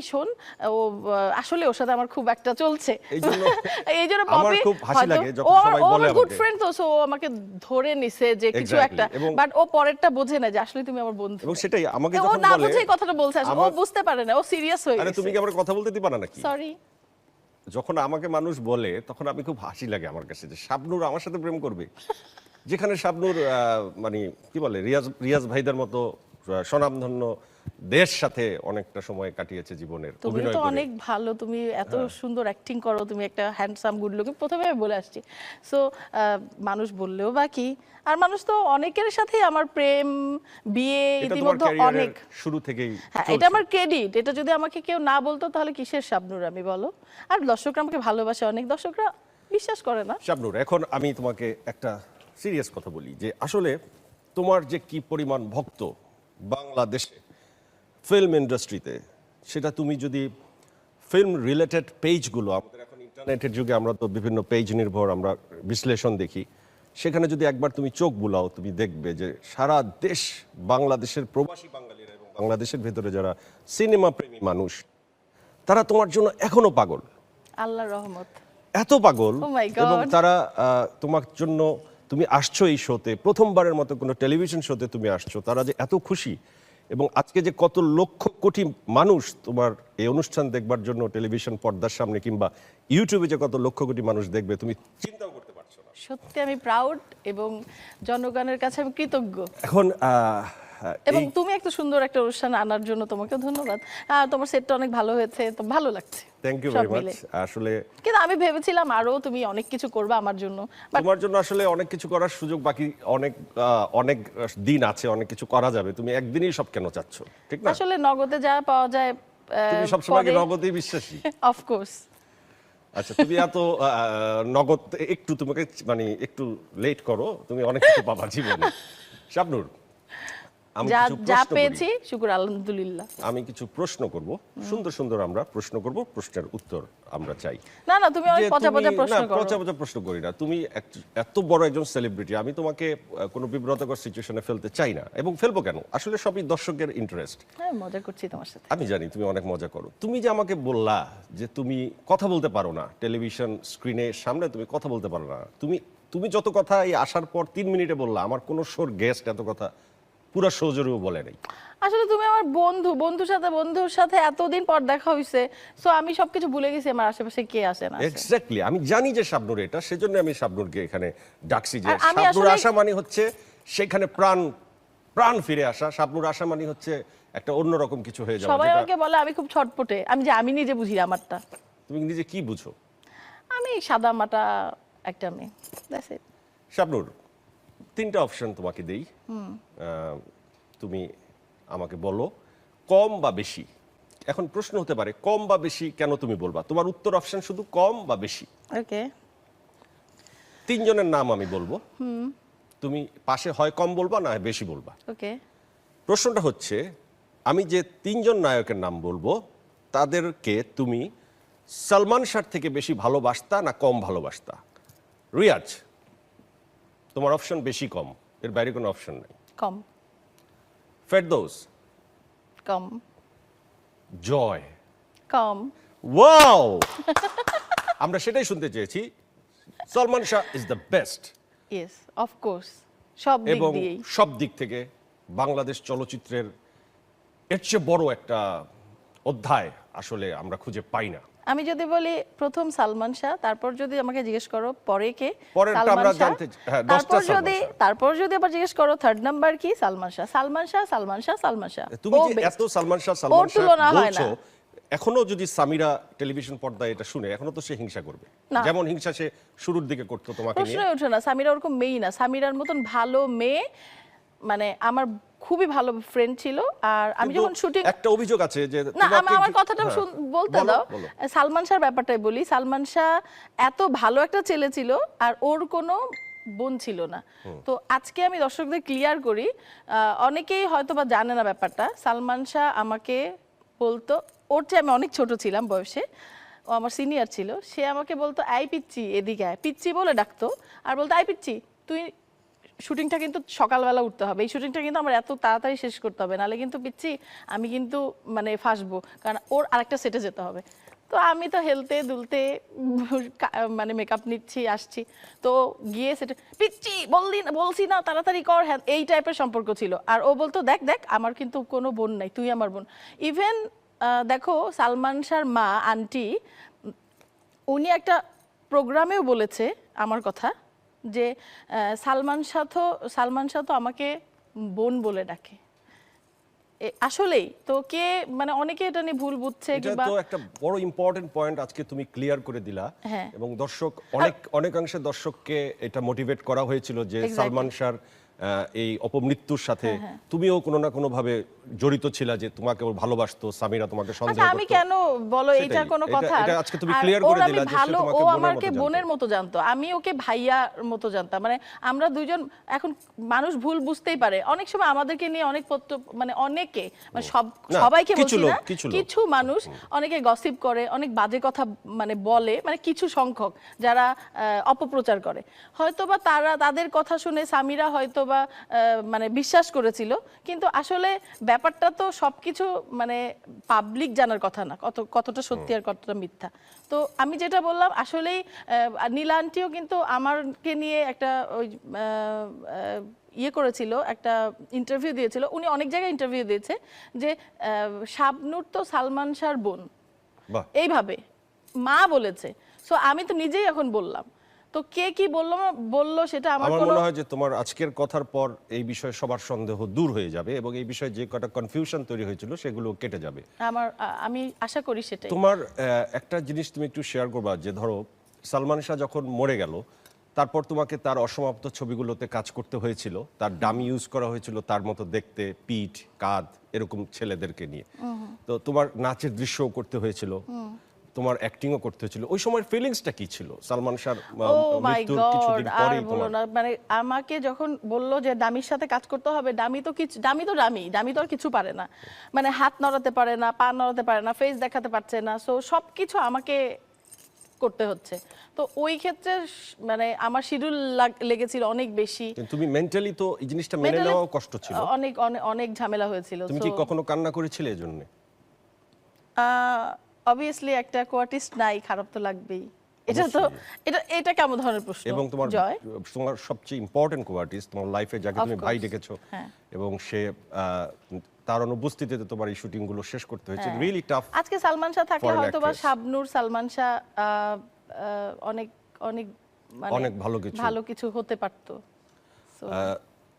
শোন ও আসলে ওর সাথে আমার খুব একটা চলছে। এই জন্য আমার পপি খুব হাসি লাগে যখন ও আমার- ও গুড আমাকে। ফ্রেন্ড তো সো আমাকে ধরে নিছে যে কিছু একটা। বাট ও পরেরটা বোঝে না যে আসলে তুমি আমার বন্ধু। এবং সেটাই আমাকে ও না বলে বুঝেই কথাটা বলছে আসলে। ও বুঝতে পারে না ও সিরিয়াস হয়ে আরে তুমি কি আমার কথা বলতে দিবা না নাকি? সরি যখন আমাকে মানুষ বলে তখন আমি খুব হাসি লাগে আমার কাছে যে শাবনূর আমার সাথে প্রেম করবে। যেখানে শাবনূর মানে কি বলে রিয়াজ রিয়াজ ভাইদের মতো স্বনামধন্য দেশ সাথে অনেকটা সময় কাটিয়েছে জীবনের তুমি তো অনেক ভালো তুমি এত সুন্দর অ্যাক্টিং করো তুমি একটা হ্যান্ডসাম গুড লুকিং প্রথমে বলে আসছি। সো মানুষ বললেও বা কি? আর মানুষ তো অনেকের সাথেই আমার প্রেম বিয়ে ইতিমধ্যে অনেক। শুরু থেকেই হ্যাঁ এটা আমার ক্রেডিট এটা যদি আমাকে কেউ না বলতো তাহলে কিসের শাবনুর আমি বলো? আর দর্শকরা আমাকে ভালোবাসে অনেক দর্শকরা বিশ্বাস করে না। শাবনুর এখন আমি তোমাকে একটা সিরিয়াস কথা বলি যে আসলে তোমার যে কি পরিমাণ ভক্ত বাংলাদেশে ফিল্ম ইন্ডাস্ট্রিতে সেটা তুমি যদি ফিল্ম রিলেটেড পেজগুলো আমাদের এখন ইন্টারনেটের যুগে আমরা তো বিভিন্ন পেজ নির্ভর আমরা বিশ্লেষণ দেখি সেখানে যদি একবার তুমি চোখ বুলাও তুমি দেখবে যে সারা দেশ বাংলাদেশের প্রবাসী বাঙালিরা এবং বাংলাদেশের ভেতরে যারা সিনেমা প্রেমী মানুষ তারা তোমার জন্য এখনও পাগল আল্লাহর রহমত এত পাগল Oh. এবং তারা তোমার জন্য তুমি আসছো এই শোতে প্রথমবারের মতো কোনো টেলিভিশন শোতে তুমি আসছো তারা যে এত খুশি এবং আজকে যে কত লক্ষ কোটি মানুষ তোমার এই অনুষ্ঠান দেখবার জন্য টেলিভিশন পর্দার সামনে কিংবা ইউটিউবে যে কত লক্ষ কোটি মানুষ দেখবে তুমি চিন্তাও করতে পারছ না। সত্যি আমি প্রাউড এবং জনগণের কাছে আমি কৃতজ্ঞ। এখন আহ, এবং তুমি একটা সুন্দর একটা অনুষ্ঠান আনার জন্য তোমাকে ধন্যবাদ। আর তোমার সেটটা অনেক ভালো হয়েছে তো ভালো লাগছে। থ্যাংক ইউ ভেরি মাচ আসলে কিন্তু আমি ভেবেছিলাম আরও তুমি অনেক কিছু করবে আমার জন্য তোমার জন্য আসলে অনেক কিছু করার সুযোগ বাকি অনেক অনেক দিন আছে অনেক কিছু করা যাবে। তুমি একদিনই সব কেন চাচ্ছ? ঠিক না? আসলে নগদে যা পাওয়া যায় তুমি সবসময় কি নগদেই বিশ্বাসী। অফকোর্স আচ্ছা তুমি এত নগদ একটু তোমাকে মানে একটু লেট করো তুমি অনেক কিছু পাবা জীবনে। শাবনুর আমি যা যা পেয়েছি শুকুর আলহামদুলিল্লাহ। আমি কিছু প্রশ্ন করব। সুন্দর সুন্দর আমরা প্রশ্ন করব প্রশ্নের উত্তর আমরা চাই। না না তুমি অনেক পচা পচা প্রশ্ন করো। পচা পচা প্রশ্ন করি না। তুমি এত বড় একজন সেলিব্রিটি আমি তোমাকে কোনো বিব্রতকর সিচুয়েশনে ফেলতে চাই না। এবং ফেলব কেন? আসলে সবই দর্শকের ইন্টারেস্ট হ্যাঁ মজা করছি তোমার সাথে। আমি জানি তুমি অনেক মজা করো। তুমি যে আমাকে বললা যে তুমি কথা বলতে পারো না টেলিভিশন স্ক্রিনের সামনে তুমি কথা বলতে পারো না। তুমি তুমি যত কথা এই আসার পর তিন মিনিটে বললা আমার কোনো শোর গেস্ট এত কথা পুরো শো জুড়েও বলে নাই। আসলে তুমি আমার বন্ধু বন্ধুর সাথে বন্ধুর সাথে এতদিন পর দেখা হইছে সো আমি সবকিছু ভুলে গেছি আমার আশেপাশে কে আসে না এক্স্যাক্টলি আমি জানি যে শাবনুর এটা সেজন্য আমি শাবনুরকে এখানে ডাকছি যে শাবনুর আসা মানে হচ্ছে সেখানে প্রাণ প্রাণ ফিরে আসা। শাবনুর আসা মানে হচ্ছে একটা অন্যরকম কিছু হয়ে যাওয়া সবাই আমাকে বলে আমি খুব ছটপটে আমি যে আমি নিজে বুঝি আমারটা। তুমি নিজে কি বুঝো? আমি সাদা মাটা একটা মেয়ে That's it. শাবনুর তিনটা অপশন তোমাকে দেই। তুমি আমাকে বলো কম বা বেশি? এখন প্রশ্ন হতে পারে কম বা বেশি কেন তুমি বলবা? তোমার উত্তর অপশন শুধু কম বা বেশি? ওকে। তিনজনের নাম আমি বলব। তুমি পাশে হয় কম বলবা না হয় বেশি বলবা। ওকে। প্রশ্নটা হচ্ছে আমি যে তিনজন নায়কের নাম বলব তাদেরকে তুমি সলমান শাহ থেকে বেশি ভালোবাসতা না কম ভালোবাসতা? রিয়াজ। তোমার অপশন বেশি কম। এর বাইরে কোনো অপশন নেই। কম। ফেরদৌস। কম। জয়। কম। ওয়াও! আমরা সেটাই শুনতে চেয়েছি। Salman Shah is the best yes of course সব দিক এবং দিয়েই। সব দিক থেকে বাংলাদেশ চলচ্চিত্রের এর চেয়ে বড় একটা অধ্যায় আসলে আমরা খুঁজে পাই না। আমি যদি বলি প্রথম সালমান শাহ তারপর যদি আমাকে জিজ্ঞেস করো পরে কে? সালমান শাহ। হ্যাঁ, তারপর যদি তারপর যদি আবার জিজ্ঞেস করো থার্ড নাম্বার কি? সালমান শাহ। সালমান শাহ সালমান শাহ সালমান শাহ। তুমি যে এত সালমান শাহ সালমান শাহ বলছো। এখনও যদি সামিরা টেলিভিশন পর্দায় এটা শুনে এখনও তো সে হিংসা করবে। না। যেমন হিংসা সে শুরুর দিকে করতো তোমাকে নিয়ে। প্রশ্নই ওঠে না। সামিরা ওরকম মেয়ে না। সামিরার মতন ভালো মেয়ে মানে আমার খুবই ভালো ফ্রেন্ড ছিল আর আমি যখন শুটিং একটা অভিযোগ আছে যে না আমি আমার কথাটা হ্যাঁ, শুন- বলতে দাও। সালমান শাহর ব্যাপারটাই বলি। সালমান শাহ এত ভালো একটা ছেলে ছিল আর ওর কোনো বোন ছিল না। তো আজকে আমি দর্শকদের ক্লিয়ার করি অনেকেই হয়তো বা জানে না ব্যাপারটা। সালমান শাহ আমাকে বলতো ওর চেয়ে আমি অনেক ছোট ছিলাম বয়সে। ও আমার সিনিয়র ছিল। সে আমাকে বলতো আই পিচ্ছি এদিকে আয়। পিচ্ছি বলে ডাকতো। আর বলতো আই পিচ্ছি তুই শুটিংটা কিন্তু সকালবেলা উঠতে হবে। এই শুটিংটা কিন্তু আমার এত তাড়াতাড়ি শেষ করতে হবে। নাহলে কিন্তু পিচ্ছি আমি কিন্তু মানে ফাঁসবো। কারণ ওর আরেকটা সেটে যেতে হবে। তো আমি তো হেলতে দুলতে মানে মেকআপ নিচ্ছি, আসছি। তো গিয়ে সেটা পিচ্ছি বললি না বলছি না, তাড়াতাড়ি কর। হ্যাঁ এই টাইপের সম্পর্ক ছিল। আর ও বলতো, দেখ দেখ, আমার কিন্তু কোনো বোন নাই, তুই আমার বোন। ইভেন দেখো, সালমান শাহর মা, আন্টি, উনি একটা প্রোগ্রামেও বলেছে আমার কথা। যে সালমান শাহ তো সালমান শাহ তো আমাকে বোন বলে ডাকে। আসলেই তো কে মানে অনেকে এটা নিয়ে ভুল বুঝছে কিংবা তো একটা বড় ইম্পর্টেন্ট পয়েন্ট আজকে তুমি ক্লিয়ার করে দিলা। হ্যাঁ। এবং দর্শক অনেক অনেকাংশে দর্শককে এটা মোটিভেট করা হয়েছিল যে হ্যাঁ, সালমান শাহর আহ, এই অপমৃত্যুর সাথে তুমিও কোনো না কোনো ভাবে জড়িত ছিলা যে তোমাকে ও ভালোবাসতো সামিরা তোমাকে সন্দেহ আচ্ছা আমি কেন বলো এটা কোনো কথা? এটা আজকে তুমি ওর করে দিলা যে সে ভালো ও আমাকে বোনের মতো জানতো। আমি ওকে ভাইয়ার মতো জানতাম। মানে আমরা দুজন এখন মানুষ ভুল বুঝতেই পারে। অনেক সময় আমাদেরকে নিয়ে অনেক পত্র- মানে অনেকে মানে সব সবাইকে কিছু বলছি না। কিছু মানুষ অনেকে গসিপ করে অনেক বাজে কথা মানে বলে মানে কিছু সংখ্যক যারা অপপ্রচার করে। হয়তোবা তারা তাদের কথা শুনে সামিরা হয়তোবা মানে বিশ্বাস করেছিল। কিন্তু আসলে ব্যাপারটা তো সবকিছু মানে পাবলিক জানার কথা না কত কতটা সত্যি আর কতটা মিথ্যা। তো আমি যেটা বললাম আসলেই নীলা আন্টিও কিন্তু আমারকে নিয়ে একটা ওই ইয়ে করেছিল একটা ইন্টারভিউ দিয়েছিল। উনি অনেক জায়গায় ইন্টারভিউ দিয়েছে যে শাবনূর তো সালমান শাহর বোন। এইভাবে মা বলেছে। সো আমি তো নিজেই এখন বললাম। তো কে কি বলল বলল সেটা আমার আমার মনে হয় যে তোমার আজকের কথার পর এই বিষয়ে সবার সন্দেহ দূর হয়ে যাবে এবং এই বিষয়ে যে কটা কনফিউশন তৈরি হয়েছিল সেগুলো কেটে যাবে। আমার আমি আশা করি সেটাই। তোমার একটা জিনিস তুমি একটু শেয়ার করবা যে ধরো সালমান শাহ যখন মরে গেল তারপর তোমাকে তার অসমাপ্ত ছবিগুলোতে কাজ করতে হয়েছিল তার ডামি ইউজ করা হয়েছিল তার মতো দেখতে পিঠ কাঁধ এরকম ছেলেদেরকে নিয়ে। তো তোমার নাচের দৃশ্যও করতে হয়েছিল। তোমার অ্যাক্টিংও করতে হয়েছিল। ওই সময়ের ফিলিংসটা কি ছিল? সালমান শাহর মাই মৃত্যুর কিছুদিন পরেই বলো তোমার মানে আমাকে যখন বলল যে ডামির সাথে কাজ করতে হবে ডামি তো কিছু ডামি তো ডামি ডামি তো আর কিছু পারে না। মানে হাত নড়াতে পারে না পা নড়াতে পারে না ফেস দেখাতে পারছে না সো সবকিছু আমাকে করতে হচ্ছে। তো ওই ক্ষেত্রে মানে আমার শিডিউল লেগেছিল অনেক বেশি। তুমি মেন্টালি তো এই জিনিসটা মেনে নেওয়াও কষ্ট ছিল। অনেক অনেক অনেক ঝামেলা হয়েছিল তুমি কি কখনো কান্না করেছিলে এজন্য? অবভিয়াসলি একটা কোয়ার্টিস্ট নাই খারাপ তো লাগবেই। এটা তো এটা এটা কেমন ধরনের প্রশ্ন? এবং তোমার তোমার সবচেয়ে ইম্পর্টেন্ট কোয়ার্টিস্ট তোমার লাইফে যাকে তুমি ভাই ডেকেছো হ্যাঁ। এবং সে তার অনুপস্থিতিতে তোমার এই শুটিংগুলো শেষ করতে হয়েছে। হ্যাঁ। রিয়েলি টাফ আজকে সালমান শাহ থাকলে হয়তো বা শাবনূর সালমান শাহ অনেক অনেক মানে অনেক ভালো কিছু। ভালো কিছু হতে পারতো।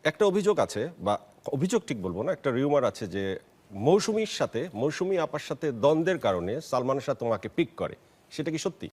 একটা অভিযোগ আছে বা অভিযোগ ঠিক বলব না একটা রিউমার আছে যে মৌসুমীর সাথে, মৌসুমী আপার সাথে দ্বন্দ্বের কারণে সালমান শাহ তোমাকে পিক করে। সেটা কি সত্যি?